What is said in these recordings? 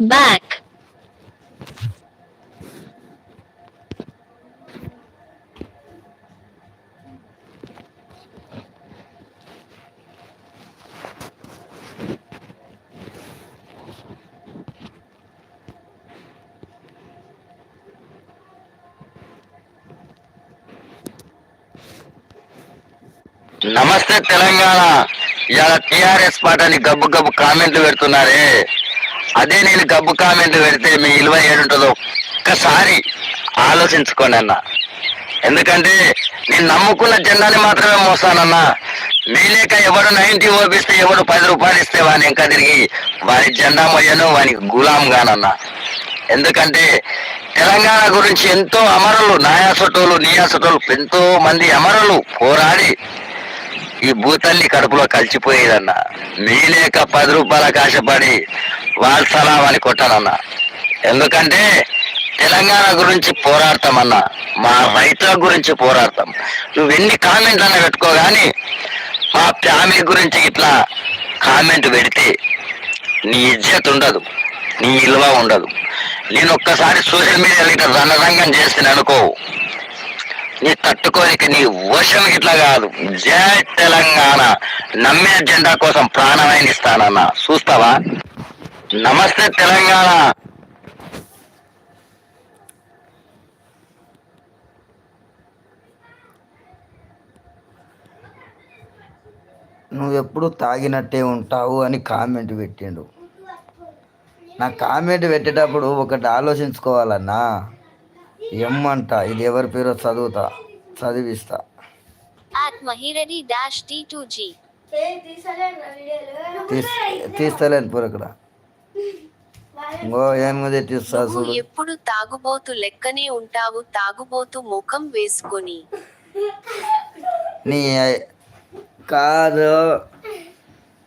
back, నమస్తే తెలంగాణ. ఇలా TRS పార్టీని గబ్బు గబ్బు కామెంట్లు పెడుతున్నారే. అదే నేను గబ్బు కామెంట్ పెడితే మీ విలువ ఏడుంటుందో ఒక్కసారి ఆలోచించుకోండి అన్న. ఎందుకంటే నేను నమ్ముకున్న జెండాని మాత్రమే మోస్తానన్నా మీలేక ఎవడు నైన్టీ ఓపిస్తే ఎవడు పది రూపాయలు ఇస్తే వాని ఇంకా తిరిగి వారి జెండా మొయ్యను వానికి గులాం గానన్నా ఎందుకంటే తెలంగాణ గురించి ఎంతో అమరులు నాయాసటోలు నీయాసటోలు ఎంతో మంది అమరులు పోరాడి ఈ భూతల్లి కడుపులో కలిసిపోయేదన్న. మీలేక పది రూపాయలకు ఆశపడి వాల్సలా అని కొట్టానన్న ఎందుకంటే తెలంగాణ గురించి పోరాడతామన్నా. మా రైతుల గురించి పోరాడతాం. నువ్వు ఎన్ని కామెంట్లు అన్న పెట్టుకో కానీ మా ఫ్యామిలీ గురించి ఇట్లా కామెంట్ పెడితే నీ ఇజ్జత్ ఉండదు నీ విలువ ఉండదు. నేను ఒక్కసారి సోషల్ మీడియాలో ఇట్లా రణరంగం చేస్తే అనుకో. నీ తట్టుకోనికి నీ వర్షం ఇట్లా కాదు. జై తెలంగాణ. నమ్మే జెండా కోసం ప్రాణమైన ఇస్తానన్నా చూస్తావా? నమస్తే తెలంగాణ. నువ్వు ఎప్పుడు తాగినట్టే ఉంటావు అని కామెంట్ పెట్టిండు. నా కామెంట్ పెట్టేటప్పుడు ఒకటి ఆలోచించుకోవాలన్నా. ఎమ్మంట ఇది ఎవరి పేరో చదువుతా చదివిస్తా. Dash T2G. తీస్ తీస్తలేను పూర ఇక్కడ. ఇంకో ఏమది తీస్తా నువ్వు చూడు. ఎప్పుడు తాగుబోతు లెక్కనే ఉంటావు తాగుబోతు ముఖం వేసుకొని. నీ కాదు.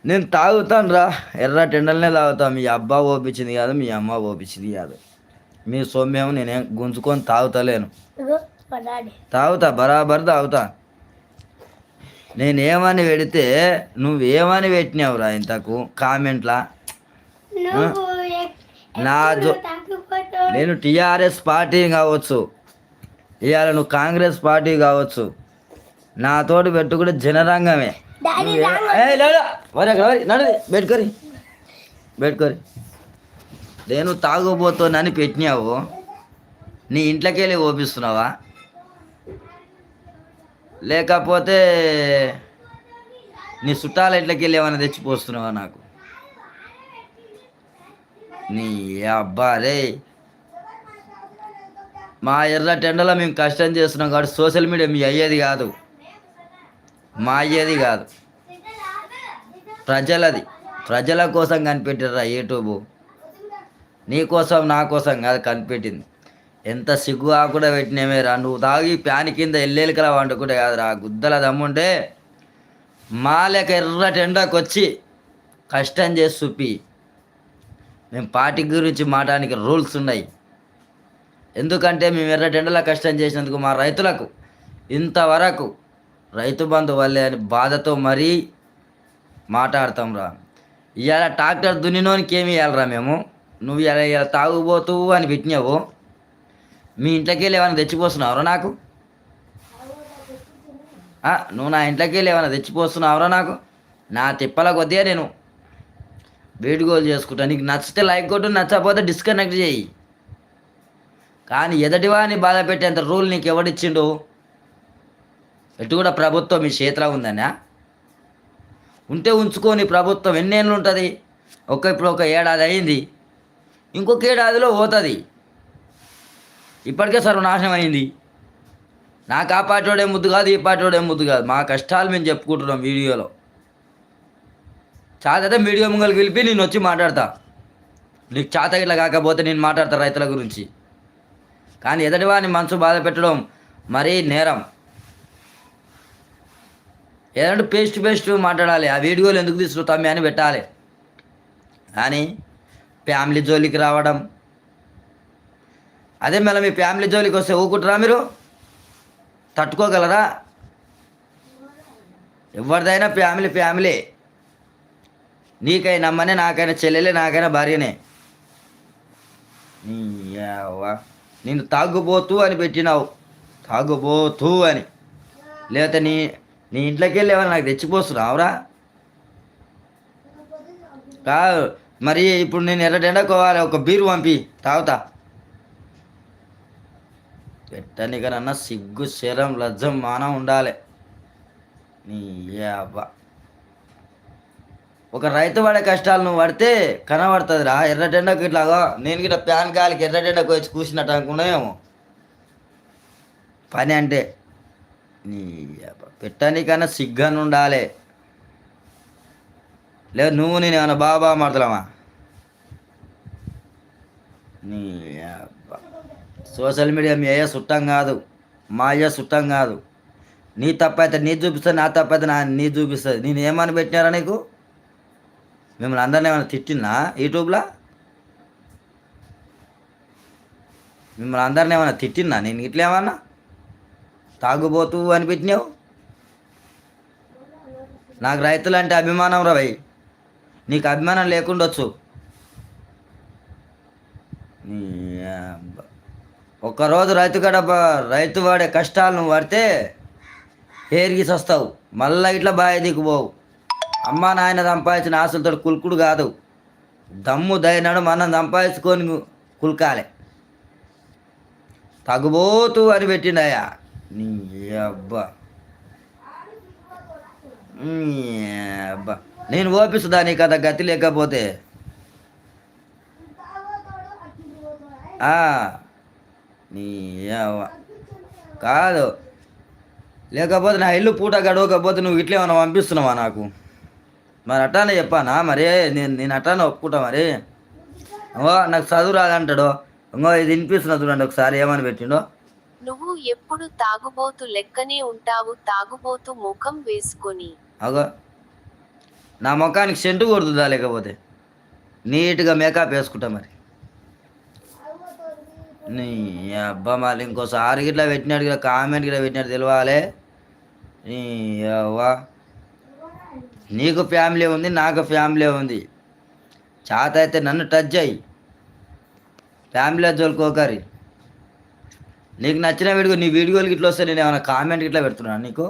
నేను తాగుతాను రా ఎర్ర టెండల్నే తాగుతా. మీ అబ్బా ఓపించింది కాదు మీ అమ్మ ఓపించింది కాదు. మీ సొమ్మేమో నేనేం గుంజుకొని తాగుతలేను. తాగుతా బరాబర్ తాగుతా. నేనేమని పెడితే నువ్వేమని పెట్టినావురా ఇంతకు కామెంట్లా? నా జో నేను టీఆర్ఎస్ పార్టీ కావచ్చు. ఇవాళ నువ్వు కాంగ్రెస్ పార్టీ కావచ్చు. నాతోటి పెట్టుకుంటే జనరంగమే. నువ్వే- ఏయ్ నేను తాగబోతోనని పెట్టినావు. నీ ఇంట్లోకి వెళ్ళి ఓపిస్తున్నావా? లేకపోతే నీ చుట్టాల ఇంట్లోకి వెళ్ళి ఏమైనా తెచ్చిపోస్తున్నావా నాకు? నీ అబ్బా రే! మా ఎర్ర టెండలో మేము కష్టం చేస్తున్నాం కాబట్టి సోషల్ మీడియా మీ అయ్యేది కాదు. మా అయ్యేది కాదు. ప్రజలది. ప్రజల కోసం కనిపెట్టారా యూట్యూబ్. నీ కోసం నా కోసం కాదు కనిపెట్టింది. ఎంత సిగ్గు ఆకుండా పెట్టినమేరా నువ్వు తాగి ప్యాన్ కింద ఎల్లెలికల వండుకుంటే కాదురా. గుద్దల దమ్ముంటే మా ఎర్రటెండకు వచ్చి కష్టం చేసి చూపి. మేము పార్టీ గురించి మాటానికి రూల్స్ ఉన్నాయి. ఎందుకంటే మేము ఎర్రటెండలా కష్టం చేసినందుకు మా రైతులకు ఇంతవరకు రైతు బంధు వల్లే అని బాధతో మరీ మాట్లాడతాం రా. ఇవాళ ట్రాక్టర్ దున్నినోనికి ఏమి ఇవ్వాలరా మేము? నువ్వు ఇలా ఇలా తాగుబోతూ అని పెట్టినావు. మీ ఇంట్లోకి వెళ్ళి ఏమైనా తెచ్చిపోస్తున్నావురా నాకు? నువ్వు నా ఇంట్లోకి వెళ్ళి ఏమైనా తెచ్చిపోస్తున్నావురా నాకు? నా తిప్పల కొద్దిగా నేను వేడిగోలు చేసుకుంటా. నీకు నచ్చితే లైక్ కొట్టు నచ్చకపోతే డిస్కనెక్ట్ చేయి. కానీ ఎదటివాని బాధ పెట్టేంత రూల్ నీకు ఎవడిచ్చిండు ఎటు కూడా ప్రభుత్వం మీ చేతిలో ఉందనా ఉంటే ఉంచుకొని ప్రభుత్వం ఎన్నేళ్ళు ఉంటుంది? ఒక ఇప్పుడు ఒక ఏడాది అయింది. ఇంకొక ఏడాదిలో పోతుంది. ఇప్పటికే సర్వనాశనం అయింది నాకు ఆ పాటోడే ముద్దు కాదు ఈ పాటోడే ముద్దు కాదు. మా కష్టాలు మేము చెప్పుకుంటున్నాం వీడియోలో. చాతైతే వీడియో ముంగలు పిలిపి నేను వచ్చి మాట్లాడతా. నీకు చాత ఇట్లా కాకపోతే నేను మాట్లాడతా రైతుల గురించి. కానీ ఎదటివాని మనసు బాధ పెట్టడం మరీ నేరం. ఏదంటే పేస్ట్ పేస్ట్ మాట్లాడాలి. ఆ వీడియోలు ఎందుకు తీసుకుంటామే అని పెట్టాలి. కానీ ఫ్యామిలీ జోలికి రావడం. అదే మళ్ళీ మీ ఫ్యామిలీ జోలికి వస్తే ఊకుంటారా మీరు? తట్టుకోగలరా? ఎవరిదైనా ఫ్యామిలీ ఫ్యామిలీ. నీకైనా అమ్మనే నాకైనా చెల్లెలే నాకైనా భార్యనే. నేను యవ్వ. తాగుబోతూ అని పెట్టినావు. తాగుబోతూ అని. లేకపోతే నీ నీ ఇంట్లోకి వెళ్ళి ఎవరు నాకు తెచ్చిపోస్తున్నావురా కాదు. మరి ఇప్పుడు నేను ఎర్రటెండకోవాలి ఒక బీరు పంపి తాగుతా. పెట్టనికనన్నా సిగ్గు శరం లజ్జం మానం ఉండాలి. నీ అబ్బా ఒక రైతు పడే కష్టాలు నువ్వు పడితే కనబడుతుంది రా ఎర్రటెండకు ఇట్లాగో నేను గిట్ట ప్యాన్ కాలికి ఎర్రటెండకు వచ్చి కూర్చున్నట్టు అనుకున్నాయేమో పని అంటే నీ అబ్బా పెట్టడానికన్నా సిగ్గని ఉండాలి లేదు నువ్వు నేను ఏమైనా బాబా మాడతామా నీ సోషల్ మీడియా మీ అయ్యా చుట్టం కాదు మా అయ్యా చుట్టం కాదు. నీ తప్పైతే నీ చూపిస్తుంది నా తప్పైతే నా నీ చూపిస్తుంది. నేను ఏమని పెట్టినారా నీకు? మిమ్మల్ని అందరిని ఏమైనా తిట్టినా యూట్యూబ్లో? మిమ్మల్ని అందరిని ఏమైనా తిట్టినా నేను ఇట్లా ఏమన్నా? తాగుబోతూ అని పెట్టినావు? నాకు రైతులు అంటే అభిమానం రా భయ్. నీకు అభిమానం లేకుండొచ్చు. ఒక్కరోజు రైతు గడ రైతు వాడే కష్టాలను పడితే ఏరిగి వస్తావు మళ్ళీ ఇట్లా బాయ దిగిపోవు అమ్మ నాయన సంపాదించిన ఆశలతో కుల్కుడు కాదు. దమ్ము దయనాడు మనం సంపాదించుకొని కుల్కాలే. తగ్గుబోతూ అని పెట్టిండయా నీ అబ్బా. నీ అబ్బా. నేను ఓపిస్తుందా నీ కదా గతి లేకపోతే. నీ. కాదు. లేకపోతే నా ఇల్లు పూట గడవకపోతే నువ్వు ఇట్లా ఏమైనా పంపిస్తున్నావా నాకు? మరి అట్టానే చెప్పానా? మరి నేను నేను అట్టానే ఒప్పుకుంటా మరి. ఓ నాకు చదువు రాదంటాడు. ఇంకో ఇది వినిపిస్తున్నా చూడండి ఒకసారి ఏమని పెట్టిండో. నువ్వు ఎప్పుడు తాగుబోతు లెక్కనే ఉంటావు తాగుబోతు ముఖం వేసుకొని. అగో నా ముఖానికి సెంటు కొడుతుందా లేకపోతే? నీట్గా మేకప్ వేసుకుంటా మరి. నీ అబ్బా మళ్ళీ ఇంకోసారి గిట్లా పెట్టినాడు గిట్లా కామెంట్ గిట్లా పెట్టినాడు తెలియాలి నీ అవ్వా. నీకు ఫ్యామిలీ ఉంది నాకు ఫ్యామిలీ ఉంది. చేత అయితే నన్ను టచ్ అయ్యి ఫ్యామిలీ జోలుకోకరి నీకు నచ్చిన వీడియో నీ వీడియోలు ఇట్లా వస్తే నేను ఏమైనా కామెంట్ ఇట్లా పెడుతున్నాను నీకు?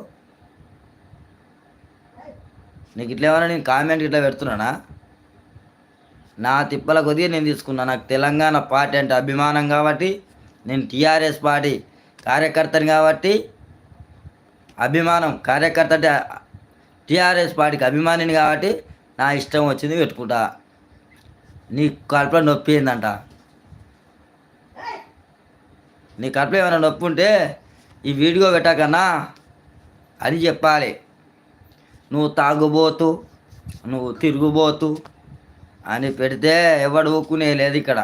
నీకు ఇట్లా ఏమైనా నేను కామెంట్ ఇట్లా పెడుతున్నానా? నా తిప్పల కొద్దిగా నేను తీసుకున్నా. నాకు తెలంగాణ పార్టీ అంటే అభిమానం కాబట్టి నేను టీఆర్ఎస్ పార్టీ కార్యకర్తని కాబట్టి అభిమానం కార్యకర్త అంటే టీఆర్ఎస్ పార్టీకి అభిమానిని కాబట్టి నా ఇష్టం వచ్చింది పెట్టుకుంటా. నీ కడుపులో నొప్పి ఏందంట? నీ కడుపులో ఏమైనా నొప్పి ఉంటే ఈ వీడియో పెట్టకన్నా అది చెప్పాలి. నువ్వు తాగుబోతు నువ్వు తిరుగుబోతు అని పెడితే ఎవడు ఊకునే లేదు ఇక్కడ.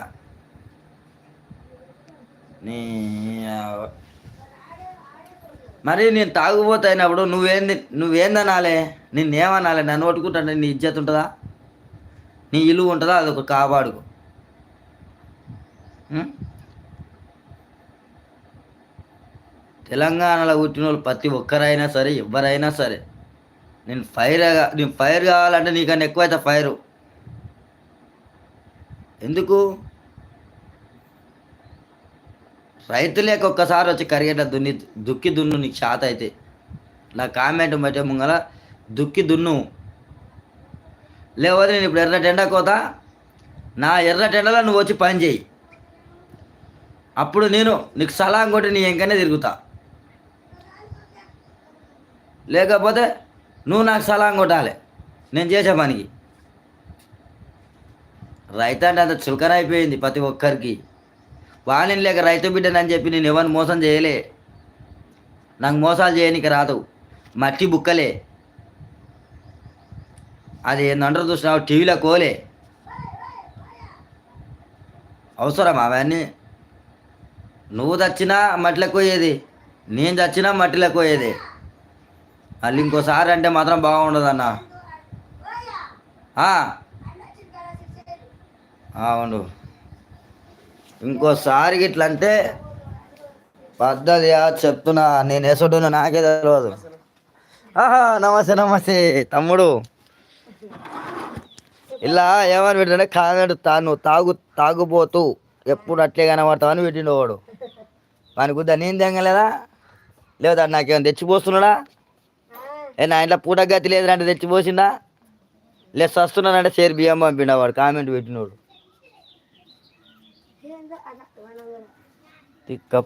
నీ మరి నేను తాగుబోతైనప్పుడు అయినప్పుడు నువ్వేంది నువ్వేందనాలే? నిన్నేమనాలే? నన్ను పట్టుకుంటాను నీ ఇజ్జత్ ఉంటుందా? నీ ఇల్లు ఉంటుందా? అదొక కాపాడుకో. తెలంగాణలో పుట్టిన వాళ్ళు ప్రతి ఒక్కరైనా సరే ఎవరైనా సరే నేను ఫైర్ నేను ఫైర్ కావాలంటే నీకన్నా ఎక్కువైతే ఫైరు ఎందుకు? రైతులేక ఒక్కసారి వచ్చి కరిగేట దున్ని దుక్కి దున్ను నీకు షాత అయితే. నా కామెంట్ బట్టే ముంగల దుక్కి దున్ను. లేకపోతే నేను ఇప్పుడు ఎర్ర టెండా కోత నా ఎర్ర టెండలో నువ్వు వచ్చి పని చేయి. అప్పుడు నేను నీకు సలాం కొట్టి నీ ఎంకనే తిరుగుతా. లేకపోతే నువ్వు నాకు సలాం కొట్టాలి. నేను చేసే పనికి. రైతు అంటే అంత చులకన అయిపోయింది ప్రతి ఒక్కరికి. వాణిని లేక రైతు బిడ్డనని చెప్పి నేను ఎవరిని మోసం చేయలే. నాకు మోసాలు చేయనికి రాదు. మట్టి బుక్కలే. అది ఏందంటారు చూసినావు టీవీలో కోలే. అవసరమా అవన్నీ? నువ్వు చచ్చినా మట్టిలో పోయేది నేను చచ్చినా మట్టిలో పోయేది మళ్ళీ ఇంకోసారి అంటే మాత్రం బాగుండదు అన్న అవును. ఇంకోసారి ఇట్లా అంటే పద్ధతి చెప్తున్నా. నేను వేసుకుంటున్నా నాకే తెలియదు ఆహా నమస్తే నమస్తే తమ్ముడు. ఇలా ఏమని పెట్టంటే కామెంట్ తాను తాగు తాగుపోతూ ఎప్పుడు అట్లే కనబడతామని పెట్టిండు వాడు. వాని గుద్ద నేను తెంగలేదా? లేదా నాకేమైనా తెచ్చిపోస్తున్నాడా? ఏ నా ఇంట్లో పూట గతి లేదంటే తెచ్చిపోసిందా లేదు సస్తున్నానంటే షేర్ బియ్యం పంపిండా వాడు కామెంట్ పెట్టినోడు. తిక్క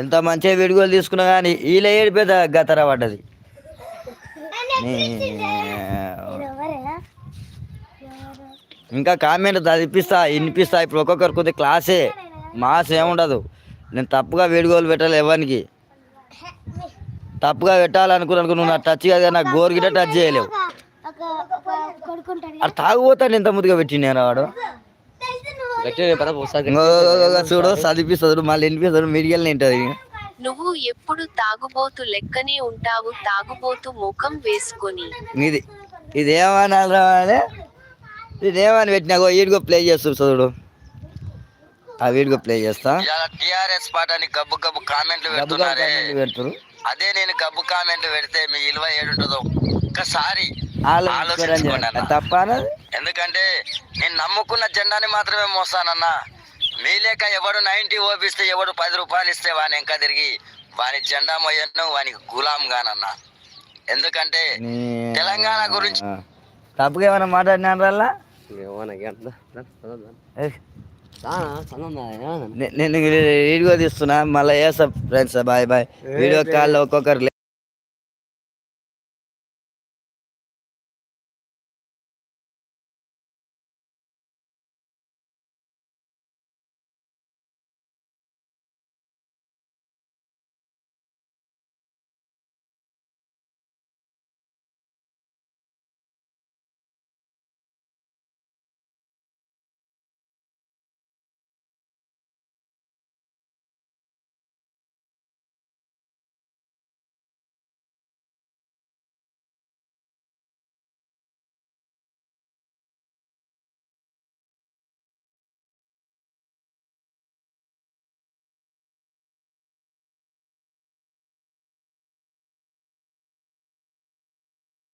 ఎంత మంచిగా వీడియోలు తీసుకున్నా కానీ వీళ్ళ ఏడిపోతే గతర పడ్డది. ఇంకా కామెంట్ చదివిపిస్తా వినిపిస్తా. ఇప్పుడు ఒక్కొక్కరు కొద్ది క్లాసే మాస్ ఏముండదు. నేను తప్పుగా వీడియోలు పెట్టాలి ఎవరికి. తప్పుగా పెట్టాలనుకున్నాను నువ్వు నా టచ్ కాదు నాకు గోరు గిట్ట టచ్ చేయలేవు. అది తాగుపోతాను ఇంత ముద్దుగా పెట్టి నేను వాడు. చూడు చదివిపిస్తాడు మళ్ళీ వినిపిస్తాడు మీడియల్ తింటుంది. నువ్వు ఎప్పుడు తాగుబోతు లెక్కనే ఉంటావు తాగుబోతు ముఖం వేసుకొని. ఇది ఇదేమనాలి రావాలి ఇదేమని పెట్టినా వీడిగో ప్లే చేస్తారు చూడు ఆ వీడిగో ప్లే చేస్తా. టిఆర్ఎస్ పార్టీ గబ్బు గబ్బు కామెంట్లు పెడుతున్నారే. అదే నేను గబ్బు కామెంట్లు పెడితే మీ విలువ ఏడుంటుందో ఒక్కసారి ఆలోచించుకోరని ఆలోచించుకోండి. తప్ప? ఎందుకంటే నేను నమ్ముకున్న జెండాని మాత్రమే మోస్తానన్నా మీ లేక ఎవడు నైన్టీ ఓపిస్తే ఎవడు పది రూపాయలు ఇస్తే వాని ఇంకా తిరిగి వాని జెండా మొయ్యను వానికి గులాం గానన్నా ఎందుకంటే తెలంగాణ గురించి. తప్పుగా ఏమైనా మాట్లాడినాను వల్ల నేను వీడియో తీస్తున్నా. మళ్ళీ వేస్తా ఫ్రెండ్స్. Bye bye. వీడియో కాల్లో ఒక్కొక్కరు